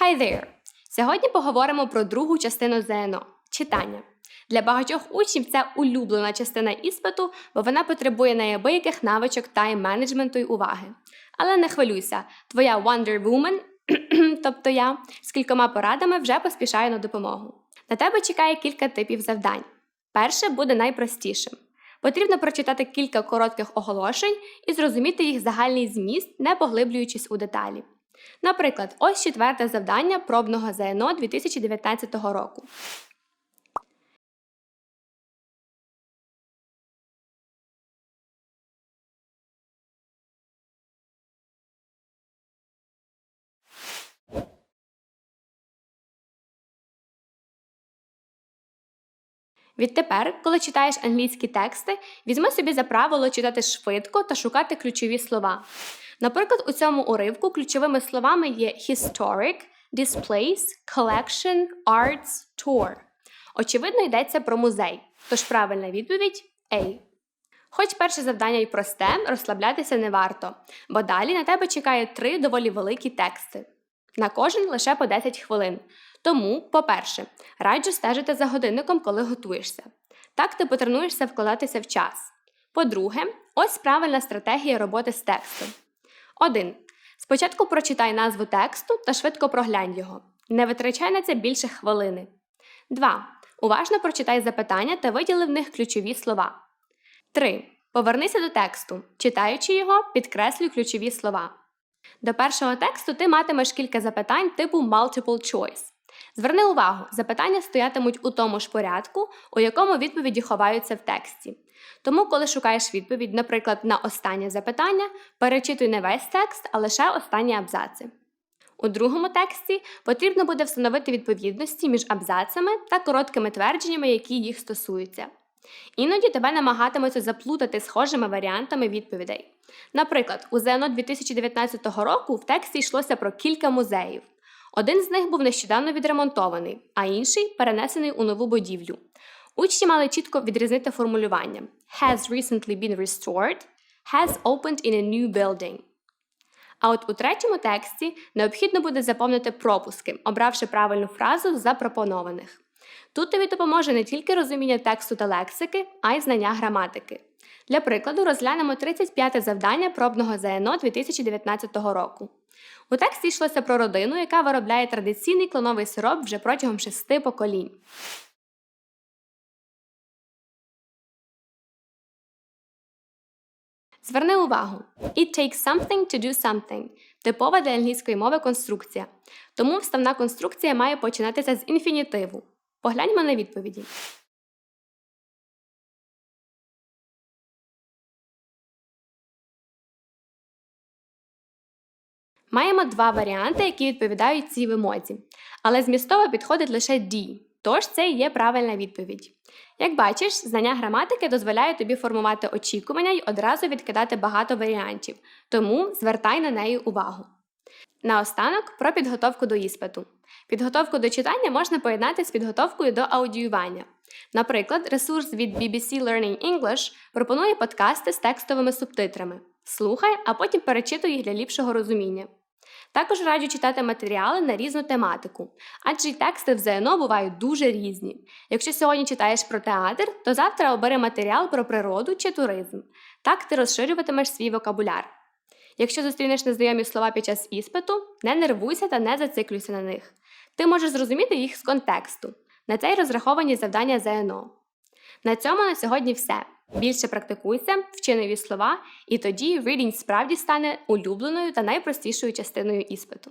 Hi there! Сьогодні поговоримо про другу частину ЗНО читання. Для багатьох учнів це улюблена частина іспиту, бо вона потребує неабияких навичок тайм-менеджменту й уваги. Але не хвилюйся, твоя Wonder Woman, тобто я, з кількома порадами вже поспішає на допомогу. На тебе чекає кілька типів завдань. Перше буде найпростішим. Потрібно прочитати кілька коротких оголошень і зрозуміти їх загальний зміст, не поглиблюючись у деталі. Наприклад, ось четверте завдання пробного ЗНО 2019 року. Відтепер, коли читаєш англійські тексти, візьми собі за правило читати швидко та шукати ключові слова. Наприклад, у цьому уривку ключовими словами є historic, displays, collection, arts, tour. Очевидно, йдеться про музей, тож правильна відповідь A. Хоч перше завдання й просте, розслаблятися не варто, бо далі на тебе чекає три доволі великі тексти. На кожен лише по 10 хвилин. Тому, по-перше, раджу стежити за годинником, коли готуєшся. Так ти потренуєшся вкладатися в час. По-друге, ось правильна стратегія роботи з текстом. 1. Спочатку прочитай назву тексту та швидко проглянь його. Не витрачай на це більше хвилини. 2. Уважно прочитай запитання та виділи в них ключові слова. 3. Повернися до тексту. Читаючи його, підкреслюй ключові слова. До першого тексту ти матимеш кілька запитань типу multiple choice. Зверни увагу, запитання стоятимуть у тому ж порядку, у якому відповіді ховаються в тексті. Тому, коли шукаєш відповідь, наприклад, на останнє запитання, перечитуй не весь текст, а лише останні абзаци. У другому тексті потрібно буде встановити відповідності між абзацами та короткими твердженнями, які їх стосуються. Іноді тебе намагатимуться заплутати схожими варіантами відповідей. Наприклад, у ЗНО 2019 року в тексті йшлося про кілька музеїв. Один з них був нещодавно відремонтований, а інший перенесений у нову будівлю. Учні мали чітко відрізнити формулювання has recently been restored, has opened in a new building. А от у третьому тексті необхідно буде заповнити пропуски, обравши правильну фразу з запропонованих. Тут тобі допоможе не тільки розуміння тексту та лексики, а й знання граматики. Для прикладу, розглянемо 35 завдання пробного ЗНО 2019 року. У тексті йшлося про родину, яка виробляє традиційний клоновий сироп вже протягом шести поколінь. Зверни увагу: It takes something to do something типова для англійської мови конструкція. Тому вставна конструкція має починатися з інфінітиву. Погляньмо на відповіді. Маємо два варіанти, які відповідають цій вимозі. Але змістово підходить лише D, тож це і є правильна відповідь. Як бачиш, знання граматики дозволяє тобі формувати очікування й одразу відкидати багато варіантів, тому звертай на неї увагу. Наостанок про підготовку до іспиту. Підготовку до читання можна поєднати з підготовкою до аудіювання. Наприклад, ресурс від BBC Learning English пропонує подкасти з текстовими субтитрами. Слухай, а потім перечитуй їх для ліпшого розуміння. Також раджу читати матеріали на різну тематику, адже й тексти в ЗНО бувають дуже різні. Якщо сьогодні читаєш про театр, то завтра обери матеріал про природу чи туризм. Так ти розширюватимеш свій вокабуляр. Якщо зустрінеш незнайомі слова під час іспиту, не нервуйся та не зациклюйся на них. Ти можеш зрозуміти їх з контексту. На це й розраховані завдання ЗНО. На цьому на сьогодні все. Більше практикуйся, вчи нові слова, і тоді reading справді стане улюбленою та найпростішою частиною іспиту.